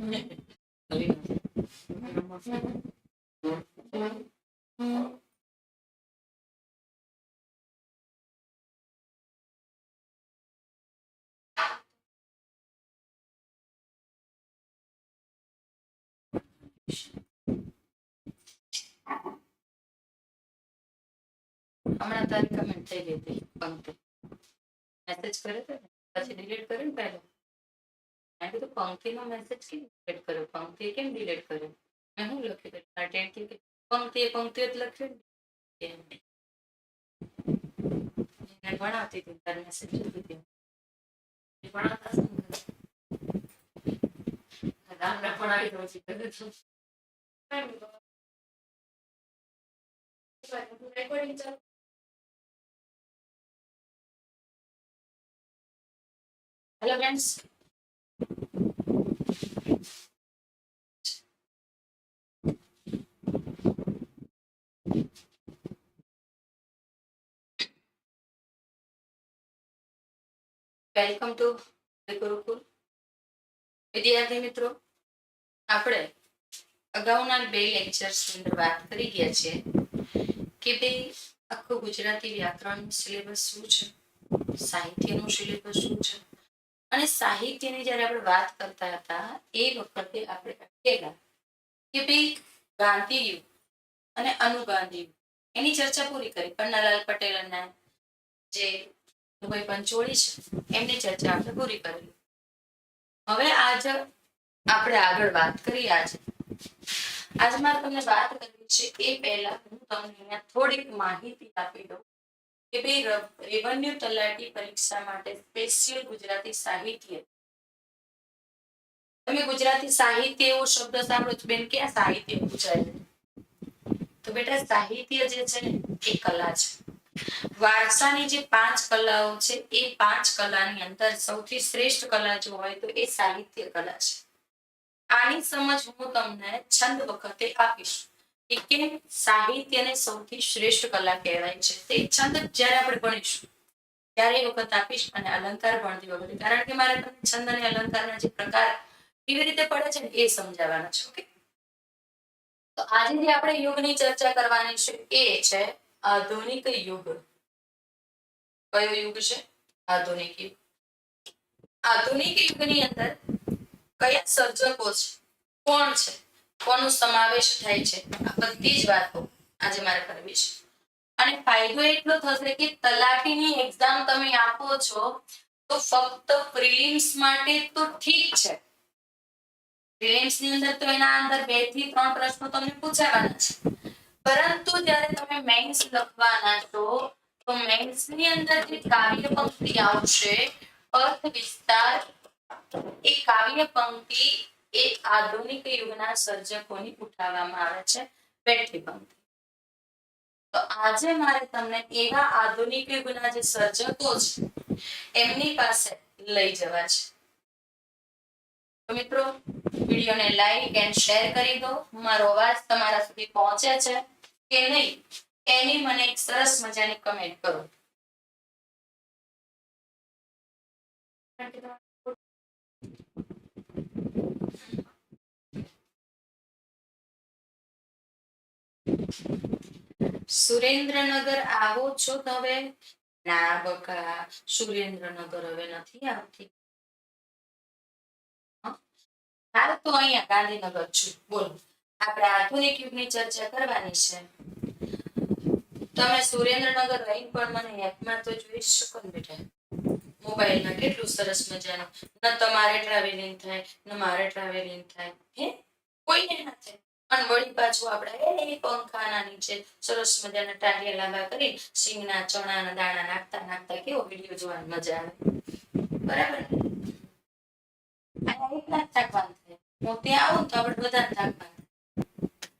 હમણાં તારી કમેન્ટ થઈ ગઈ હતી. મેસેજ કર્યો હતો પછી ડિલીટ કર્યું ને પહેલા? મેં કીધું પંક્તિનો મેસેજ કેમ ડિલેટ કર્યો પંક્તિએ કેમ ડિલેટ કર્યો મેં હું લખ્યું હતું તારા ટેટથી કે પંક્તિએ પંક્તિઓ જ લખ્યું ને hello friends welcome to Gurukul વિદ્યાર્થી મિત્રો, આપણે અગાઉના બે લેક્ચર્સ અંદર વાત કરી ગયા છે કે ભાઈ આખું ગુજરાતી વ્યાકરણનું સિલેબસ શું છે? સાહિત્યનું સિલેબસ શું છે? અને સાહિત્યની જ્યારે આપણે વાત કરતા હતા, એ વખતે આપણે અટકેલા કે ભાઈ ગાંધી યુગ અને અનુગાંધી યુગ એની ચર્ચા પૂરી કરી. પન્નાલાલ પટેલ અને જે કોઈ પંચોળી છે, એમની ચર્ચા આપણે પૂરી કરી. હવે આજ આપણે આગળ વાત કરીએ આજે. આજે મારે તમને વાત કરવી છે, એ પહેલા હું તમને થોડીક માહિતી આપી દઉં. કે ભાઈ રેવન્યુ તલાટી પરીક્ષા માટે સ્પેશિયલ ગુજરાતી સાહિત્ય. તમે ગુજરાતી સાહિત્ય એવો શબ્દ સાંભળો છો, બેન, ક્યાં સાહિત્ય પૂછાય તો બેટા, સાહિત્ય જે છે એ કલા છે. વારસાની જે પાંચ કલાઓ છે, એ પાંચ કલાની અંદર સૌથી શ્રેષ્ઠ કલા જો હોય તો એ સાહિત્ય કલા છે. આની સમજ હું તમને છંદ વખતે આપીશ. કે સાહિત્યને સૌથી શ્રેષ્ઠ કલા કહેવાય છે. તે છંદ જ્યારે આપણે ભણીશું, ત્યારે એ વખત આપીશ અને અલંકાર ભણતી વખતે. કારણ કે મારે તમને છંદ અને અલંકારના જે પ્રકાર કેવી રીતે પડે છે એ સમજાવવાના છે, ઓકે? તો આજે જે આપણે યુગની ચર્ચા કરવાની છે એ છે આધુનિક યુગ. કયો યુગ છે? આધુનિક યુગ. આધુનિક યુગની અંદર કયા સર્જકો છે? કોણ છે? કોનો સમાવેશ થાય છે? આ બધી જ વાતો આજે મારે કરવી છે. અને ફાયદો એટલો થશે કે તલાટીની એક્ઝામ તમે આપો છો, તો ફક્ત પ્રિલિમ્સ માટે તો ઠીક છે. પ્રિલિમ્સની અંદર તો એના અંદર બેથી ત્રણ પ્રશ્નો તમને પૂછાવાના છે. પરંતુ જ્યારે તમે મેન્સ લખવાના છો, તો મેન્સની અંદર જે કાવ્ય પંક્તિ આવશે અર્થ વિસ્તાર એ કાવ્ય પંક્તિ એ આધુનિક યુગના સર્જકોની ઉઠાવવામાં આવે છે પેઠીબંધ તો આજે મારે તમને એવા આધુનિક યુગના જે સર્જકો છે, એમની પાસે લઈ જવા છે. મિત્રો, વિડીયોને લાઈક એન્ડ શેર કરી દો. મારો અવાજ તમારા સુધી પહોંચે છે કે નહીં, એની મને એક સરસ મજાની કમેન્ટ કરો. સુરેન્દ્રનગર આવો છો તમે? ના, બકા, સુરેન્દ્રનગર હવે નથી આવતી. હાલ તો અહીંયા ગાંધીનગર છું. બોલો. આપણે આધુનિક યુગની ચર્ચા કરવાની છે. તમે સુરેન્દ્રનગર રહીને પણ મને એપમાં તો જોઈ શકો ને બેટા. મોબાઈલમાં કેટલું સરસ મજાનું. ન તમારે ટ્રાવેલિંગ થાય, ન મારે ટ્રાવેલિંગ થાય. હે? કોઈને ના થાય. અને વળી પાછું આપણે એ પંખાના નીચે સરસ મજાના ટાંટિયા લાંબા કરી સિંગના ચણાના દાણા નાખતા નાખતા કેવો વીડિયો જોવાની મજા આવે. બરાબર? થાકવાનું થાય. હું ત્યાં આવું તો આપણે બધા થાકવાનું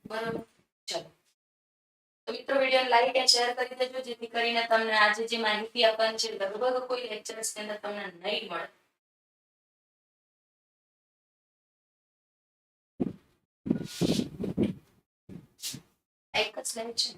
બરાબર? ચલો. મિત્રો વીડિયો લાઈક અને શેર કરી દેજો, જેથી કરીને તમને આજે જે માહિતી આપવાની છે લગભગ કોઈ લેક્ચર્સ અંદર તમને નહીં મળે. એક જ લાઈક છે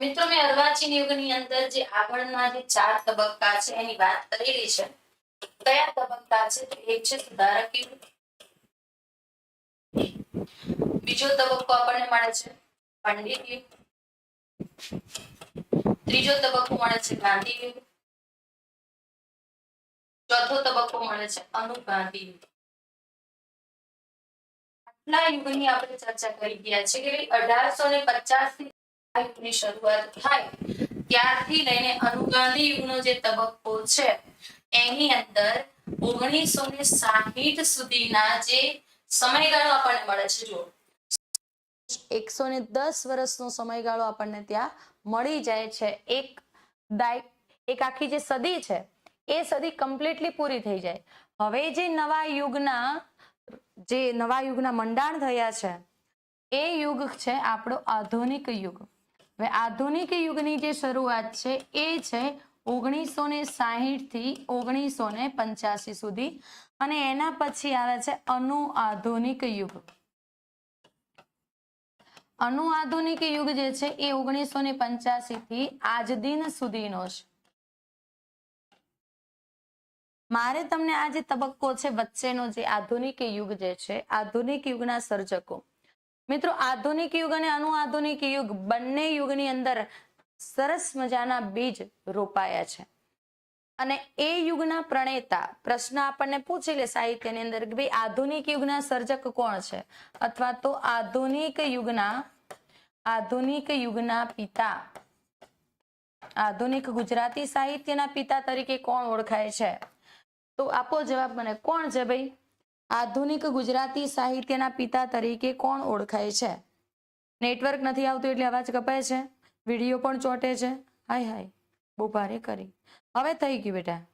મિત્રો, મેં અર્વાચીન યુગની અંદર જે આગળના જે ચાર તબક્કા છે, એની વાત કરેલી છે. કયા તબક્કા છે તો એક છે સુધારક યુગ. બીજો તબક્કો આપણને મળે છે પંડિત યુગ. ત્રીજો તબક્કો મળે છે ગાંધી યુગ. ચોથો તબક્કો મળે છે અનુગાંધી યુગ. આટલા યુગની આપણે ચર્ચા કરી ગયા છે કે ભાઈ અઢારસો ને પચાસથી યુગની શરૂઆત થાય. ત્યારથી લઈને અનુગાંધી યુગનો જે તબક્કો છે, એની અંદર ઓગણીસો ને સાહીઠ સુધીના જે સમયગાળો આપણને મળે છે જો એકસો ને દસ વર્ષનો સમયગાળો આપણને ત્યાં મળી જાય છે. એક એક આખી જે સદી છે, એ સદી કમ્પ્લીટલી પૂરી થઈ જાય. હવે જે નવા યુગના, જે નવા યુગના મંડાણ થયા છે, એ યુગ છે આપણો આધુનિક યુગ. હવે આધુનિક યુગની જે શરૂઆત છે, એ છે ઓગણીસો ને થી ઓગણીસો સુધી અને એના પછી આવે છે અનુ આધુનિક યુગ. અનુ આધુનિક યુગ જે છે, એ ઓગણીસો ને પંચ્યાસી થી આજ દિન સુધીનો છે. મારે તમને આ જે તબક્કો છે, વચ્ચેનો જે આધુનિક યુગ જે છે, આધુનિક યુગના સર્જકો મિત્રો, આધુનિક યુગ અને અનુઆધુનિક યુગ બંને યુગની અંદર સરસ મજાના બીજ રોપાયા છે. અને એ યુગના પ્રણેતા, પ્રશ્ન આપણને પૂછી લે સાહિત્યની અંદર ભાઈ, આધુનિક યુગના સર્જક કોણ છે? અથવા તો આધુનિક યુગના આધુનિક યુગના પિતા, આધુનિક ગુજરાતી સાહિત્યના પિતા તરીકે કોણ ઓળખાય છે? તો આપો જવાબ મને, કોણ છે ભાઈ? આધુનિક ગુજરાતી સાહિત્યના પિતા તરીકે કોણ ઓળખાય છે? નેટવર્ક નથી આવતું એટલે અવાજ કપાય છે. વીડિયો પણ ચોટે છે. હાય હાય. બહુ ભારે કરી. હવે થઈ ગયું બેટા.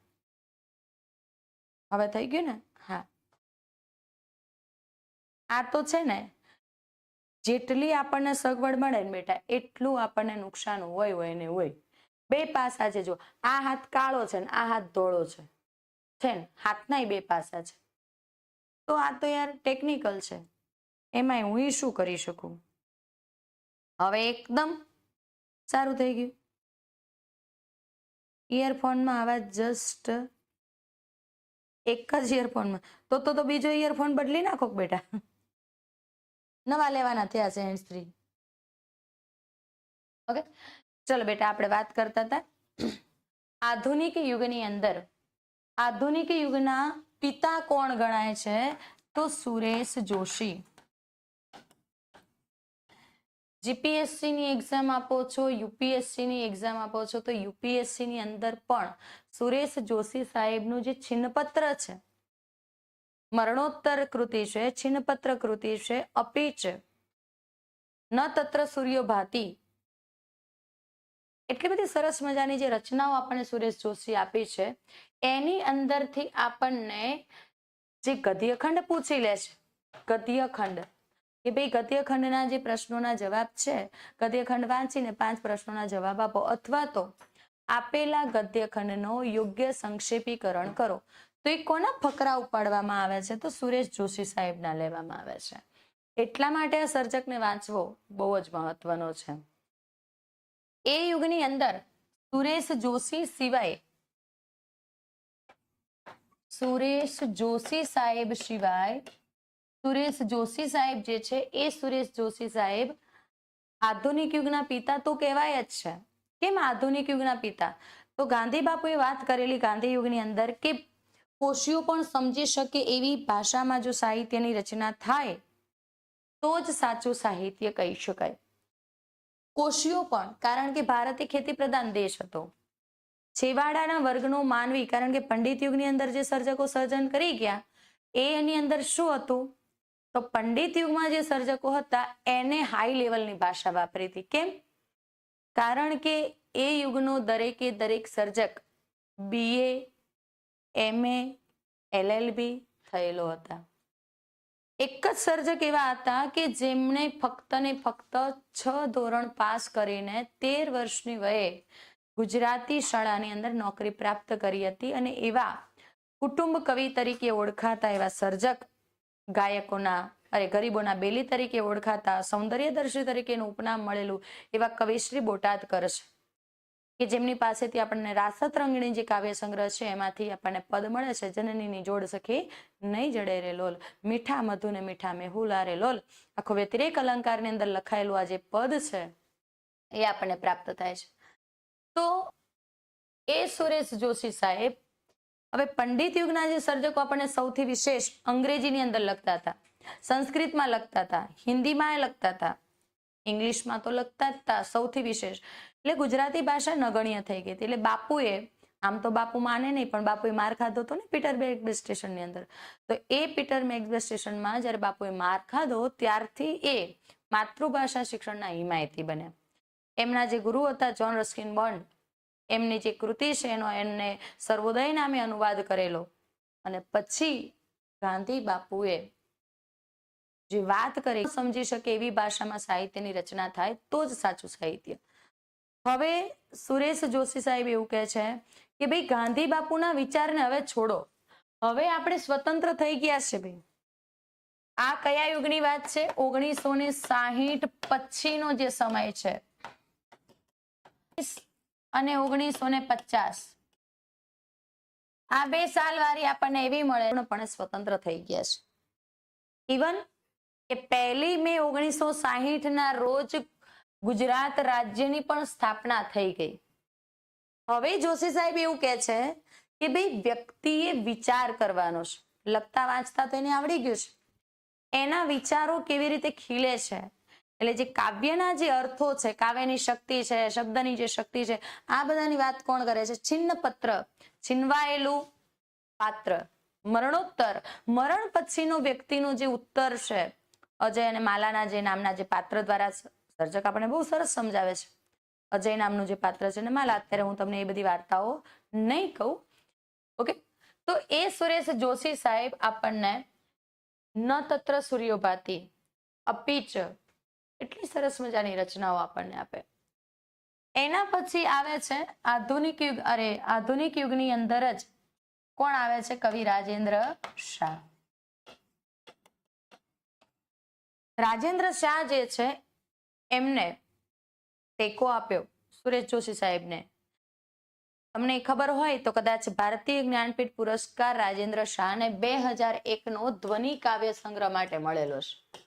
હવે થઈ ગયું ને? હા. આ તો છે ને, જેટલી આપણને સગવડ મળે ને બેટા, એટલું આપણને નુકસાન હોય હોય ને હોય. બે પાસા છે જો આ હાથ કાળો છે ને, આ હાથ ધોળો છે. છે ને? હાથના બે પાસા છે. તો આ તો યાર ટેકનિકલ છે. એમાં હું શું કરી શકું? હવે એકદમ સારું થઈ ગયું. ઇયરફોનમાં આવા જસ્ટ એક જ ઇયરફોનમાં. તો તો તો બીજો ઇયરફોન બદલી નાખો બેટા. નવા લેવાના થયા છે હેન્ડ ફ્રી ઓકે? ચલો બેટા આપણે વાત કરતા હતા. આધુનિક યુગની અંદર, આધુનિક યુગના પિતા કોણ ગણાય છે? તો સુરેશ જોશી. જીપીએસસી ની એક્ઝામ આપો છો યુપીએસસી ની એક્ઝામ આપો છો, તો યુપીએસસી ની અંદર પણ સુરેશ જોશી સાહેબનું જે છિન્નપત્ર છે, મરણોત્તર કૃતિ છે છિન્નપત્ર કૃતિ છે અપી ન તત્ર સૂર્યો ભાતી એટલી બધી સરસ મજાની જે રચનાઓ આપણને સુરેશ જોશી આપી છે, એની અંદરથી આપણને જે ગદ્યખંડ પૂછી લે છે, ગદ્યખંડ, કે ભાઈ ગદ્યખંડના જે પ્રશ્નોના જવાબ છે, ગદ્યખંડ વાંચીને પાંચ પ્રશ્નોના જવાબ આપો, અથવા તો આપેલા ગદ્યખંડનો યોગ્ય સંક્ષેપીકરણ કરો. તો એ કોના ફકરા ઉપાડવામાં આવે છે? તો સુરેશ જોશી સાહેબના લેવામાં આવે છે. એટલા માટે આ સર્જકને વાંચવો બહુ જ મહત્વનો છે. એ યુગની અંદર સુરેશ જોશી સિવાય સુરેશ જોશી સાહેબ સિવાય સુરેશ જોશી સાહેબ જે છે, એ સુરેશ જોશી સાહેબ આધુનિક યુગના પિતા તો કહેવાય જ છે. કેમ આધુનિક યુગના પિતા? તો ગાંધી બાપુએ વાત કરેલી ગાંધી યુગની અંદર કે કોશીઓ પણ સમજી શકે એવી ભાષામાં જો સાહિત્યની રચના થાય, તો જ સાચું સાહિત્ય કહી શકાય. કોશીઓ પણ, કારણ કે ભારત એ ખેતી પ્રધાન દેશ હતો. છેવાડાના વર્ગનો માનવી, કારણ કે પંડિત યુગની અંદર જે સર્જકો સર્જન કરી ગયા, એ એની અંદર શું હતું? તો પંડિત યુગમાં જે સર્જકો હતા, એને હાઈ લેવલની ભાષા વાપરી હતી. કેમ? કારણ કે એ યુગનો દરેકે દરેક સર્જક બીએ એમએ એલએલબી થયેલો હતા. એક જ સર્જક એવા હતા કે જેમણે ફક્ત ને ફક્ત છ ધોરણ પાસ કરીને તેર વર્ષની વયે ગુજરાતી શાળાની અંદર નોકરી પ્રાપ્ત કરી હતી અને એવા કુટુંબ કવિ તરીકે ઓળખાતા એવા સર્જક, ગાયકોના, અરે ગરીબોના બેલી તરીકે ઓળખાતા, સૌંદર્યદર્શી તરીકેનું ઉપનામ મળેલું એવા કવિશ્રી બોટાદકર છે. કે જેમની પાસેથી આપણને રાસત રંગણી જે કાવ્ય સંગ્રહ છે, એમાંથી આપણને પદ મળે છે, જનનીની જોડ સખી નહીં જડે રે લોલ. મીઠા મધુ ને મીઠા મેહુલા રે લોલ. આખો વ્યતિરેક અલંકારની અંદર લખાયેલું આ જે પદ છે, એ આપણને પ્રાપ્ત થાય છે. તો એ સુરેશ જોશી સાહેબ, હવે પંડિત યુગના જે સર્જકો આપણને સૌથી વિશેષ અંગ્રેજીની અંદર લખતા હતા, સંસ્કૃતમાં લખતા હતા, હિન્દીમાં એ લખતા હતા ઇંગ્લિશમાં તો લખતા જ હતા સૌથી વિશેષ. એટલે ગુજરાતી ભાષા નગણ્ય થઈ ગઈ હતી. એટલે બાપુએ, આમ તો બાપુ માને નહીં, પણ બાપુએ માર ખાધો હતો ને પીટર બેગ સ્ટેશનની અંદર. તો એ પીટર મેગ સ્ટેશનમાં જ્યારે બાપુએ માર ખાધો, ત્યારથી એ માતૃભાષા શિક્ષણના હિમાયતી બન્યા. એમના જે ગુરુ હતા જોન રસ્કિન બોન્ડ એમની જે કૃતિ છે, એનો એમને સર્વોદય નામે અનુવાદ કરેલો. અને પછી ગાંધી બાપુએ જે વાત કરે સમજી શકે એવી ભાષામાં સાહિત્યની રચના થાય તો જ સાચું સાહિત્ય. હવે સુરેશ જોશી સાહેબ એવું કહે છે કે ભાઈ, ગાંધી બાપુના વિચારને હવે છોડો. હવે આપણે સ્વતંત્ર થઈ ગયા છે ભાઈ. આ કયા યુગની વાત છે? ઓગણીસો ને સાહીઠ પછીનો જે સમય છે. અને ઓગણીસો ને પચાસ. આ બે સાલ વારી આપણને એવી મળે, પણ સ્વતંત્ર થઈ ગયા છે. ઇવન કે પહેલી મે ઓગણીસો ના રોજ ગુજરાત રાજ્યની પણ સ્થાપના થઈ ગઈ. હવે જોશી સાહેબ એવું કે છે કે ભાઈ વ્યક્તિએ વિચાર કરવાનો છે. લખતા, વાંચતા તો એને આવડી ગયું છે. એના વિચારો કેવી રીતે ખીલે છે? એટલે જે કાવ્યના જે અર્થો છે, કાવ્યની શક્તિ છે, શબ્દની જે શક્તિ છે, આ બધાની વાત કોણ કરે છે? છિન્ન પત્ર છીનવાયેલું પાત્ર, મરણોત્તર. મરણ પછીનો વ્યક્તિનો જે ઉત્તર છે અજય અને માલાના જે નામના જે પાત્ર દ્વારા સર્જક આપણને બહુ સરસ સમજાવે છે. અજય નામનું જે પાત્ર છે ને માલા, અત્યારે હું તમને એ બધી વાર્તાઓ નહીં કહું. ઓકે? તો એ સુરેશ જોશી સાહેબ આપણને ન તત્ર સૂર્યોભાતી અપીચ, એટલી સરસ મજાની રચનાઓ આપણને આપે. એના પછી આવે છે આધુનિક યુગ, અરે, આધુનિક યુગની અંદર જ કોણ આવે છે? કવિ રાજેન્દ્ર શાહ. રાજેન્દ્ર શાહ જે છે, એમને ટેકો આપ્યો સુરેશ જોશી સાહેબને. તમને ખબર હોય તો કદાચ ભારતીય જ્ઞાનપીઠ પુરસ્કાર રાજેન્દ્ર શાહને બે હજાર એક નો ધ્વનિ કાવ્ય સંગ્રહ માટે મળેલો છે.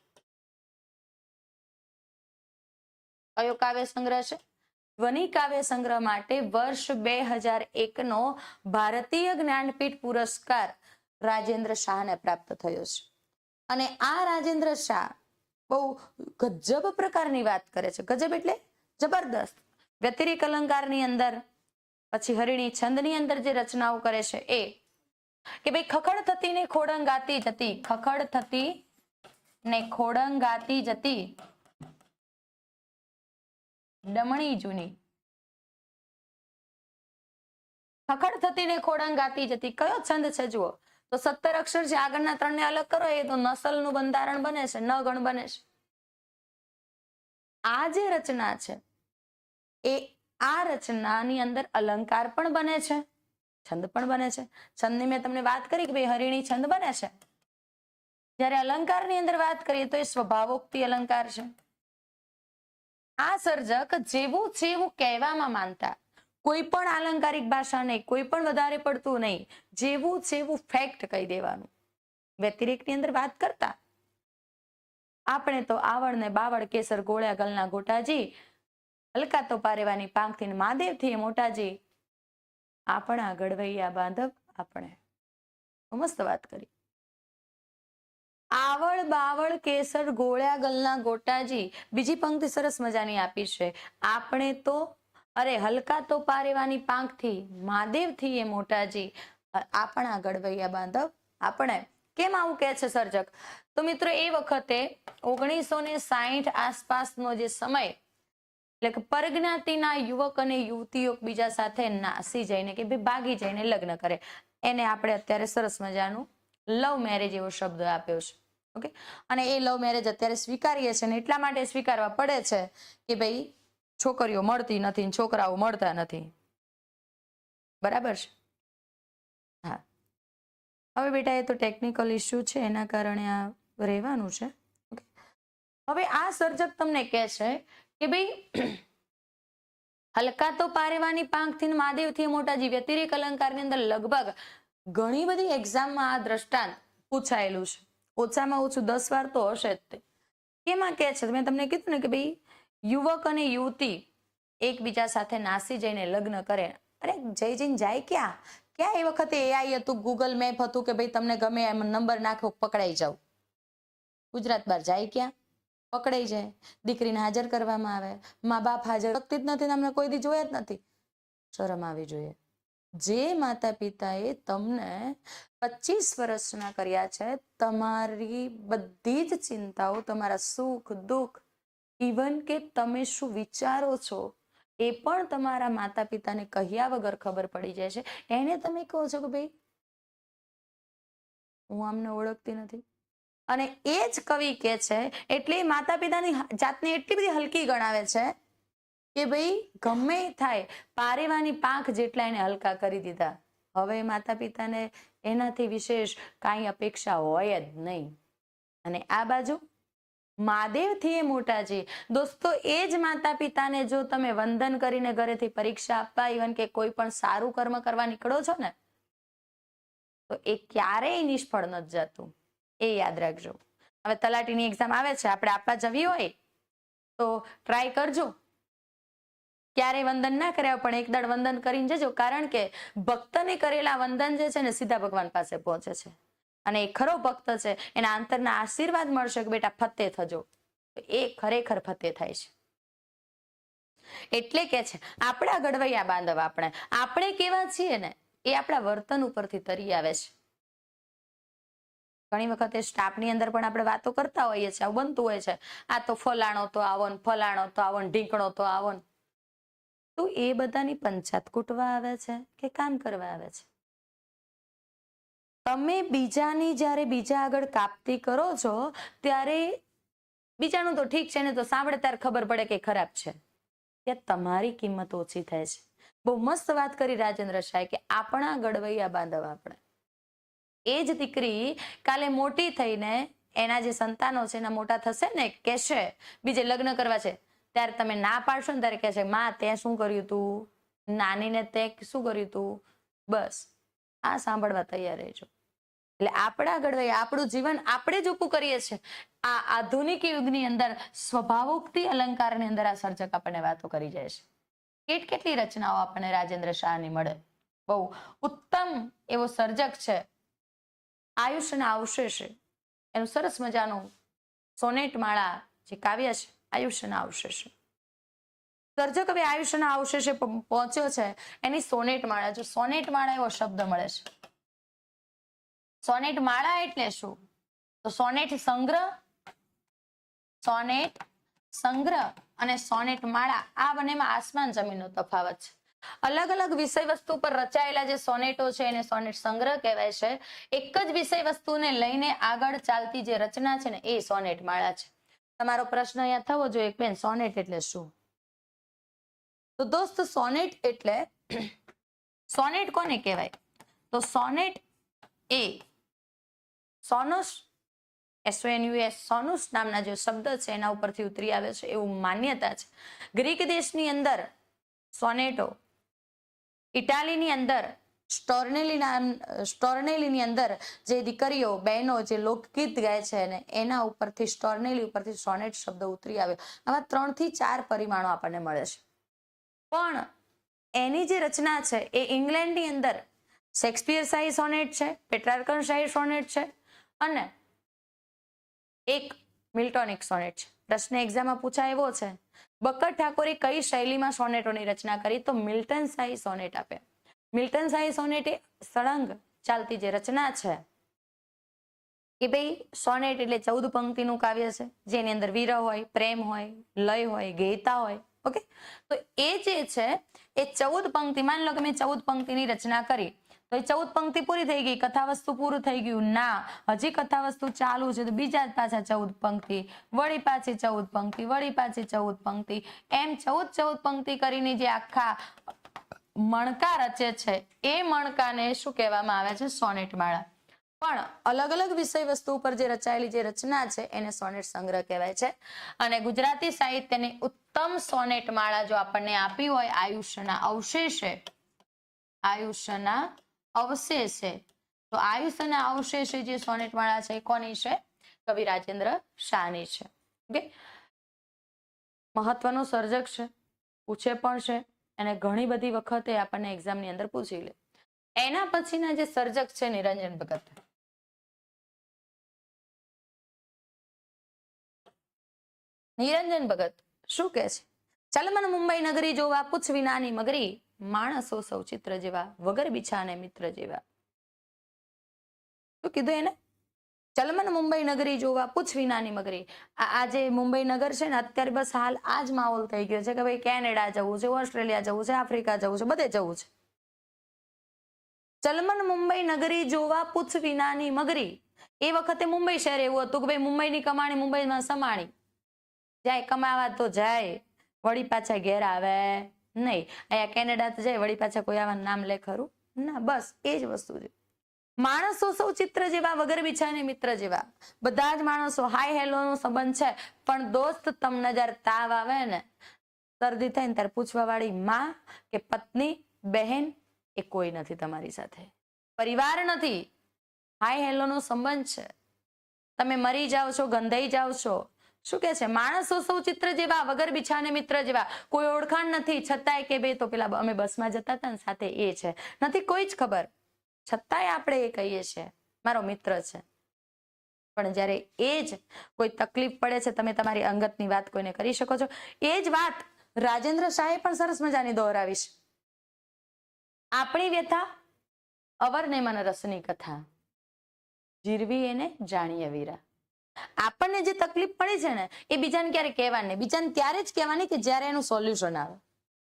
કયો કાવ્ય સંગ્રહ છે? ધ્વનિ કાવ્ય સંગ્રહ માટે વર્ષ બે હજાર એક નો ભારતીય જ્ઞાનપીઠ પુરસ્કાર રાજેન્દ્ર શાહને પ્રાપ્ત થયો છે. અને આ રાજેન્દ્ર શાહ બહુ ગજબ પ્રકારની વાત કરે છે. ગજબ એટલે જબરદસ્ત. વ્યતિરિક અલંકારની અંદર, પછી હરિણી છંદની અંદર જે રચનાઓ કરે છે એ, કે ભાઈ ખખડ થતી ને ખોડંગ ગાતી જતી, ખખડ થતી ને ખોડંગ ગાતી જતી. ડમણી જૂની. ખખડ થતી ને ખોડંગ ગાતી જતી. કયો છંદ છે જુઓ. તો સત્તર અક્ષર જે આગળના ત્રણને અલગ કરો, એ તો નસલનું બંધારણ બને છે ન ગણ બને છે. આ જે રચના છે, એ આ રચનાની અંદર અલંકાર પણ બને છે, છંદ પણ બને છે. છંદની મેં તમને વાત કરી કે ભાઈ હરિણી છંદ બને છે? જ્યારે અલંકારની અંદર વાત કરીએ તો એ સ્વભાવોક્તિ અલંકાર છે. આ સર્જક જેવું એવું કહેવામાં માનતા કોઈ પણ આલંકારિક ભાષા નહીં કોઈ પણ વધારે પડતું નહીં, જેવું જેવું ફેક્ટ કહી દેવાનું. વ્યતિરેકની અંદર વાત કરતા. આપણે તો આવડ ને બાવળ કેસર ગોળ્યા ગલના ગોટાજી, હલકા તો પારેવાની પાંખથી મહાદેવથી મોટાજી. આપણા ગડવૈયા બાંધવ, આપણે. મસ્ત વાત કરી. આવળ બાવળ કેસર ગોળ્યા ગલના ગોટાજી. બીજી પંક્તિ સરસ મજાની આપી છે. આપણે તો અરે હલકા તો પારેવાની પાંખથી મહાદેવથી એ મોટાજી આપણા ગડવૈયા બાંધવ, આપણે. કેમ આવું કહે છે સર્જક? તો મિત્રો એ વખતે ઓગણીસો ને સાહીઠ આસપાસનો જે સમય, એટલે કે પરજ્ઞાતિના યુવક અને યુવતીઓ બીજા સાથે નાસી જઈને કે ભાઈ ભાગી જઈને લગ્ન કરે. એને આપણે અત્યારે સરસ મજાનું લવ મેરેજ એવો શબ્દ આપ્યો છે. ઓકે? અને એ લવ મેરેજ અત્યારે સ્વીકારીએ છે ને એટલા માટે સ્વીકારવા પડે છે કે ભાઈ છોકરીઓ મળતી નથી છોકરાઓ મળતા નથી. બરાબર છે? હા. હવે બેટા એ તો ટેકનિકલ ઇસ્યુ છે, એના કારણે આ રહેવાનું છે. હવે આ સર્જક તમને કહે છે કે ભાઈ હલકા તો પારેવાની પાંખથી મહાદેવથી મોટાજી વ્યતિરેક અલંકારની અંદર લગભગ ઘણી બધી એક્ઝામમાં આ દ્રષ્ટાંત પૂછાયેલું છે. ઓછામાં ઓછું દસ વાર તો હશે જ તે. કેમાં કે છે? મેં તમને કીધું ને કે ભાઈ યુવક અને યુવતી એકબીજા સાથે નાસી જઈને લગ્ન કરે. અરે જઈ જઈને જાય ક્યાં? ક્યાં એ વખતે એઆઈ હતું ગૂગલ મેપ હતું કે ભાઈ તમને ગમે એમ નંબર નાખો, પકડાઈ જાવ. ગુજરાત બહાર જાય ક્યાં? પકડાઈ જાય. દીકરીને હાજર કરવામાં આવે. મા બાપ હાજર શક્તિ જ નથી તમને કોઈ દી જોયા જ નથી. શરમ આવી જોઈએ. જે માતા પિતાએ તમને પચીસ વર્ષના કર્યા છે, તમારી બધી જ ચિંતાઓ, તમારા સુખ, દુઃખ ઇવન કે તમે શું વિચારો છો, એ પણ તમારા માતા પિતાને કહ્યા વગર ખબર પડી જાય છે. એને તમે કહો છો કે ભાઈ, હું આમને ઓળખતી નથી. અને એ જ કવિ કે છે, એટલે માતા પિતાની જાતને એટલી બધી હલકી ગણાવે છે કે ભાઈ, ગમે થાય, પારેવાની પાંખ જેટલા એને હલકા કરી દીધા. હવે માતા પિતાને એનાથી વિશેષ કાંઈ અપેક્ષા હોય જ નહીં. અને આ બાજુ મહાદેવથી એ મોટાજી દોસ્તો, એ જ માતા પિતાને જો તમે વંદન કરીને ઘરેથી પરીક્ષા આપવા ઇવન કે કોઈ પણ સારું કર્મ કરવા નીકળો છો ને, તો એ ક્યારેય નિષ્ફળ નથી જતું. એ યાદ રાખજો. હવે તલાટીની એક્ઝામ આવે છે, આપણે આપવા જવી હોય, તો ટ્રાય કરજો. ક્યારેય વંદન ના કર્યા પણ એક દળ વંદન કરીને જજો. કારણ કે ભક્તને કરેલા વંદન જે છે ને, સીધા ભગવાન પાસે પહોંચે છે. અને એ ખરો ભક્ત છે, એના અંતરના આશીર્વાદ મળશે કે બેટા ફતે થજો. એ ખરેખર ફતે થાય છે. એટલે કે છે, આપણા ગડવૈયા બાંધવ આપણે આપણે કેવા છીએ ને, એ આપણા વર્તન ઉપરથી તરી આવે છે. ઘણી વખતે સ્ટાફની અંદર પણ આપણે વાતો કરતા હોઈએ છીએ, આવું બનતું હોય છે. આ તો ફલાણો તો આવો ને, ફલાણો તો આવો ને, ઢીંકણો તો આવો ને. તો એ બધાની પંચાયત કૂટવા આવે છે કે કામ કરવા આવે છે? તમે બીજાની જ્યારે બીજા આગળ કાપતી કરો છો, ત્યારે બીજાનું તો ઠીક છે ને તો સાંભળે, ત્યારે ખબર પડે કે ખરાબ છે. ત્યાં તમારી કિંમત ઓછી થાય છે. બહુ મસ્ત વાત કરી રાજેન્દ્ર શાહે કે આપણા ગડવૈયા બાંધવ આપણે. એ જ દીકરી કાલે મોટી થઈને એના જે સંતાનો છે, એના મોટા થશે ને, કહેશે, બીજે લગ્ન કરવા છે, ત્યારે તમે ના પાડશો ને, ત્યારે કહેશે, માં તે શું કર્યું તું? નાનીને તે શું કર્યું તું? બસ. આ સાંભળવા તૈયાર રહેજો. એટલે આપણા ગળવે આપણું જીવન આપણે જ ઊભું કરીએ છીએ. આ આધુનિક યુગની અંદર સ્વભાવોક્તિ અલંકારની અંદર આ સર્જક આપણને વાતો કરી જાય છે. કેટ કેટલી રચનાઓ આપણને રાજેન્દ્ર શાહની મળે? બહુ ઉત્તમ એવો સર્જક છે. આયુષ્યના અવશેષે. એનું સરસ મજાનું સોનેટ માળા જે કાવ્ય છે આયુષ્યના અવશેષ. સર્જક હવે આયુષ્યના અવશેષે પહોંચ્યો છે. એની સોનેટ માળા જો સોનેટ માળા એવો શબ્દ મળે છે. સોનેટ માળા એટલે શું? તો સોનેટ સંગ્રહ સોનેટ સંગ્રહ અને સોનેટ માળા આ બંનેમાં આસમાન જમીનનો તફાવત છે. અલગ અલગ વિષય વસ્તુ પર રચાયેલા જે સોનેટો છે એને સોનેટ સંગ્રહ કહેવાય છે. એક જ વિષય વસ્તુને લઈને આગળ ચાલતી જે રચના છે ને એ સોનેટ માળા છે. તમારો પ્રશ્ન અહીંયા થવો જોઈએ બેન, સોનેટ એટલે શું? તો દોસ્ત, સોનેટ એટલે, સોનેટ કોને કહેવાય? તો સોનેટ એ સોનસ એસઓએનયુએસ સોનુસ નામના જે શબ્દ છે, એના ઉપરથી ઉતરી આવે છે એવું માન્યતા છે. ગ્રીક દેશની અંદર સોનેટો, ઇટાલીની અંદર સ્ટોર્નેલી સ્ટોર્નેલીની અંદર જે દીકરીઓ, બહેનો જે લોકગીત ગાય છે ને, એના ઉપરથી, સ્ટોર્નેલી ઉપરથી સોનેટ શબ્દ ઉતરી આવ્યો. આવા ત્રણથી ચાર પરિમાણો આપણને મળે છે. પણ એની જે રચના છે, એ ઇંગ્લેન્ડની અંદર શેક્સપિયર શાહી સોનેટ છે પેટ્રાર્કન શાહી સોનેટ છે અને એક મિલ્ટોનિક સોનેટ છે. પ્રશ્ન એક્ઝામમાં પૂછાય એવો છે, બકર ઠાકોરે કઈ શૈલીમાં સોનેટોની રચના કરી? તો મિલ્ટન શાહી સોનેટ આપે. મિલ્ટન શાહી સોનેટ સળંગ ચાલતી જે રચના છે, કે ભાઈ સોનેટ એટલે ચૌદ પંક્તિનું કાવ્ય છે, જેની અંદર વિરહ હોય, પ્રેમ હોય, લય હોય, ગેતા હોય, ઓકે? તો એ જે છે, એ ચૌદ પંક્તિ, માન લો કે મેં ચૌદ પંક્તિની રચના કરી તો એ ચૌદ પંક્તિ પૂરી થઈ ગઈ. કથા વસ્તુ પૂરું થઈ ગયું. ના, હજી કથા વસ્તુ ચાલુ છે. તો બીજા પાછા ચૌદ પંક્તિ. વળી પાછી ચૌદ પંક્તિ, વળી પાછી ચૌદ પંક્તિ. એમ ચૌદ ચૌદ પંક્તિ કરીને જે આખા મણકા રચે છે, એ મણકાને શું કહેવામાં આવે છે? સોનેટ માળા. પણ અલગ અલગ વિષય વસ્તુ ઉપર જે રચાયેલી જે રચના છે, એને સોનેટ સંગ્રહ કહેવાય છે. અને ગુજરાતી સાહિત્યની ઉત્તમ સોનેટ માળા જો આપણને આપી હોય, આયુષ્યના અવશેષે, આયુષ્યના અવશેષે. તો આયુષ્યના અવશેષે જે સોનેટ માળા છે કોની છે? કવિ રાજેન્દ્ર શાહની છે. ઓકે? મહત્વનું સર્જક છે, પૂછે પણ છે અને ઘણી બધી વખતે આપણને એક્ઝામની અંદર પૂછી લે. એના પછીના જે સર્જક છે નિરંજન ભગત. નિરંજન ભગત, શું કે છે? ચાલ મને મુંબઈ નગરી જોવા પૂછવી નાની મગરી. માણસો સૌ ચિત્ર જેવા, વગર બિછાને મિત્ર જેવા. શું કીધું એને? ચલમન મુંબઈ નગરી જોવા, પૂછ વિનાની મગરી. આ મુંબઈ નગર છે ને, અત્યારે બસ હાલ આ જ માહોલ થઈ ગયો છે કે ભાઈ કેનેડા જવું છે, ઓસ્ટ્રેલિયા જવું છે, આફ્રિકા જવું છે, બધે જવું છે. ચલમન મુંબઈ નગરી જોવા, પૂછ વિનાની મગરી. એ વખતે મુંબઈ શહેર એવું હતું કે ભાઈ મુંબઈની કમાણી મુંબઈમાં સમાણી. જાય, કમાવા તો જાય. વળી પાછા ઘેર આવે. નહીં. અહીંયા કેનેડા તો જાય, વળી પાછા કોઈ આવા નામ લે ખરું? ના, બસ, એ જ વસ્તુ છે. માણસો સૌ ચિત્ર જેવા વગર બિછાને મિત્ર જેવા. બધા જ માણસો હાય હેલો નો સંબંધ છે, પણ દોસ્ત તમને જયારે તાવ આવે ને, શરદી થાય ને ત્યારે પૂછવા વાળી માં કે પત્ની, બહેન, એ કોઈ નથી તમારી સાથે. પરિવાર નથી. હાય હેલો નો સંબંધ છે. તમે મરી જાઓ છો, ગંધાઈ જાઓ છો શું કે છે? માણસો સૌ ચિત્ર જેવા, વગર બિછાને મિત્ર જેવા. કોઈ ઓળખાણ નથી. છતાંય કે બે તો પેલા અમે બસમાં જતા હતા ને સાથે એ છે. નથી કોઈ જ ખબર. છતાંય આપણે એ કહીએ છીએ. મારો મિત્ર છે. પણ જ્યારે એ જ કોઈ તકલીફ પડે છે, તમે તમારી અંગતની વાત કોઈને કરી શકો છો. એ જ વાત રાજેન્દ્ર શાહે પણ સરસ મજાની દોહરાવી છે. આપણી વ્યથા, અવરને મન રસની કથા. જીરવી એને જાણીએ વીરા. આપણને જે તકલીફ પડી છે ને, એ બીજાને ક્યારે કહેવાની બીજાને ત્યારે જ કહેવાની કે જ્યારે એનું સોલ્યુશન આવે.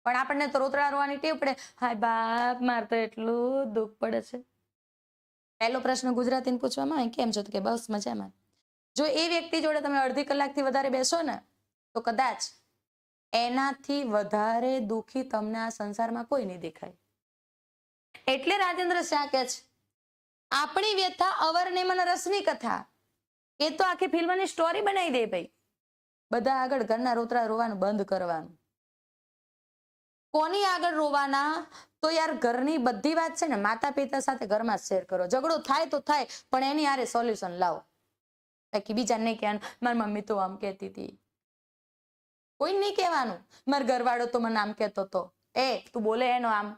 પણ આપણને તો રોતડા રોવાની ટેવ પડે. હાય બાપ, માર તો એટલું દુઃખ પડે છે. પહેલો પ્રશ્ન ગુજરાતીને પૂછવામાં આવે, કેમ છો? તો કે બસ મજામાં. જો એ વ્યક્તિ જોડે તમે અડધી કલાકથી વધારે બેસો ને, તો કદાચ એનાથી વધારે દુઃખી તમને આ સંસારમાં કોઈ નહીં દેખાય. એટલે રાજેન્દ્ર શાહ કે છે, આપણી વ્યથા અવરને મને રસની કથા એ તો આખી ફિલ્મની સ્ટોરી બનાવી દે ભાઈ. બધા આગળ ઘરના રોતરા રોવાનું બંધ કરવાનું. કોની આગળ રોવાના? તો યાર ઘરની બધી વાત છે ને માતા પિતા સાથે ઘરમાં શેર કરો. ઝઘડો થાય તો થાય, પણ એની આરે સોલ્યુશન લાવો. બાકી બીજા નહીં કહેવાનું, મારી મમ્મી તો આમ કહેતી હતી. કોઈ નહીં કહેવાનું, મારો ઘરવાળો તો મને આમ કહેતો હતો એ, તું બોલે એનો આમ.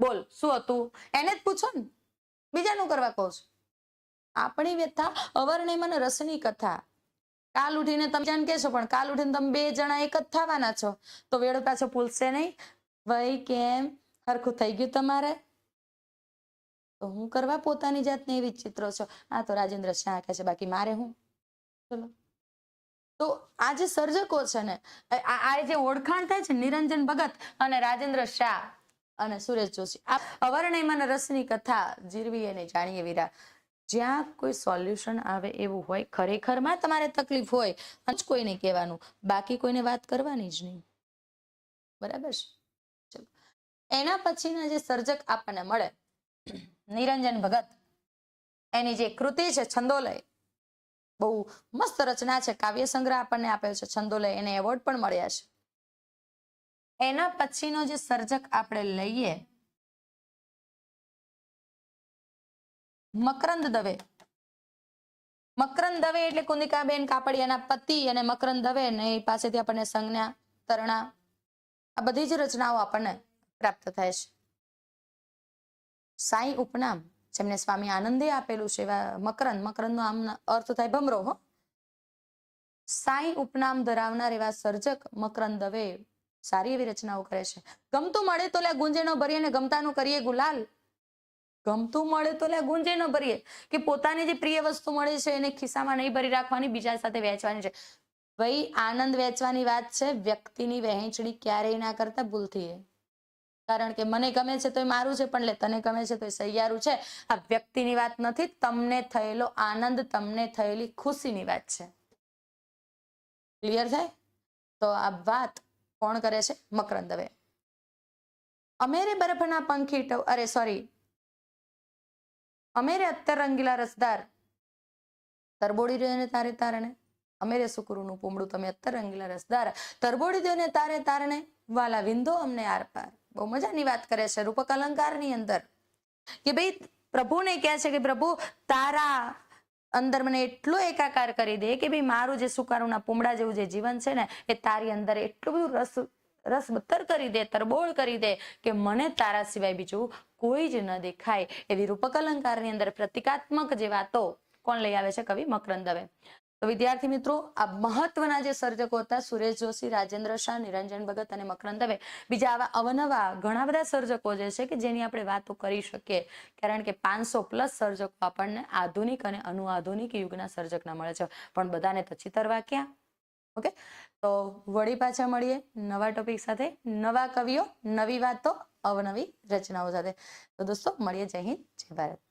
બોલ, શું હતું? એને જ પૂછો ને. બીજાનું કરવા કહું છું. આપણી વ્યથા અવરને મને રસની કથા. કાલ ઉઠીને તમે જાણ કહેશો, પણ કાલ ઉઠીને તમે બે જણા એક જ થવાના છો. તો વેળો પાછો ભૂલશે નહીં. ભાઈ, કેમ? હરખું થઈ ગયું તમારે? તો હું કરવા પોતાની જાતને એવી ચિત્રો છો? આ તો રાજેન્દ્ર શાહ કહે છે, બાકી મારે હું? ચલો. તો આ જે સર્જકો છે ને આ જે ઓળખાણ થાય છે, નિરંજન ભગત અને રાજેન્દ્ર શાહ અને સુરેશ જોશી, આ અવર્ણય મને રસની કથા જીરવી અને જાણીએ વીરા. જ્યાં કોઈ સોલ્યુશન આવે એવું હોય, ખરેખરમાં તમારે તકલીફ હોય જ કોઈને કહેવાનું. બાકી કોઈને વાત કરવાની જ નહીં. બરાબર છે? ચલો. એના પછીના જે સર્જક આપણને મળે, નિરંજન ભગત, એની જે કૃતિ છે છંદોલય, બહુ મસ્ત રચના છે, કાવ્ય સંગ્રહ આપણને આપ્યો છે છંદોલય, એને એવોર્ડ પણ મળ્યા છે. એના પછીનો જે સર્જક આપણે લઈએ મકરંદ દવે મકરંદ દવે એટલે કુંદિકાબેન કાપડિયાના પતિ અને મકરંદ દવે ને એ પાસેથી આપણને સંજ્ઞા, તરણા, આ બધી જ રચનાઓ આપણને પ્રાપ્ત થાય છે. સાઈ ઉપનામ જેમને સ્વામી આનંદે આપેલું છે એવા મકરંદ, મકરંદનો આમ અર્થ થાય ભમરો હો. સાઈ ઉપનામ ધરાવનાર એવા સર્જક મકરંદ દવે સારી એવી રચનાઓ કરે છે. ગમતું મળે તો લે ગુંજે ન ભરીએ ને ગમતાનું કરીએ ગુલાલ. ગમતું મળે તો લે ગુંજે ન ભરીએ. કે પોતાની જે પ્રિય વસ્તુ મળે છે એને ખિસ્સામાં નહીં ભરી રાખવાની બીજા સાથે વહેંચવાની છે. ભાઈ, આનંદ વહેંચવાની વાત છે, વ્યક્તિની વહેંચણી ક્યારેય ના કરતા ભૂલથી કારણ કે મને ગમે છે તો એ મારું છે, પણ લે તને ગમે છે તો એ સહિયારું છે. આ વ્યક્તિની વાત નથી, તમને થયેલો આનંદ, તમને થયેલી ખુશીની વાત છે. ક્લિયર થાય? તો આ વાત કોણ કરે છે? મકરંદ દવે અમેરે બરફના પંખી અરે સોરી અમેરે અત્તર રંગીલા રસદાર. તરબોડી રહ્યો તારે તારણે. અમેરે સુકરુનું પૂમડું તમે અત્તર રંગીલા રસદાર. તરબોડી દો ને તારે તારણે. વાલા વિંધો અમને આરપાર. બહુ મજાની વાત કરે છે રૂપક અલંકારની અંદર. કે ભાઈ પ્રભુને કહે છે કે પ્રભુ તારા અંદર મને એટલો એકાકાર કરી દે કે ભાઈ મારું જે સુકારુના પૂમડા જેવું જે જીવન છે ને, એ તારી અંદર એટલું બધું રસ રસ બતર કરી દે, તરબોળ કરી દે કે મને તારા સિવાય બીજું કોઈ જ ન દેખાય. એવી રૂપક અલંકારની અંદર પ્રતિકાત્મક જે વાતો કોણ લઈ આવે છે કવિ? મકરંદ દવે. તો વિદ્યાર્થી મિત્રો, આ મહત્વના જે સર્જકો હતા, સુરેશ જોશી, રાજેન્દ્ર શાહ, નિરંજન ભગત અને મકરંદ દવે. બીજા આવા અવનવા ઘણા બધા સર્જકો જે છે કે જેની આપણે વાતો કરી શકીએ. કારણ કે પાંચસો પ્લસ સર્જકો આપણને આધુનિક અને અનુઆધુનિક યુગના સર્જકના મળે છે. પણ બધાને તો ચિતરવા ક્યાં ઓકે? તો વળી પાછા મળીએ નવા ટોપિક સાથે, નવા કવિઓ, નવી વાતો, અવનવી રચનાઓ સાથે. તો દોસ્તો, મળીએ જય હિન્દ, જય ભારત.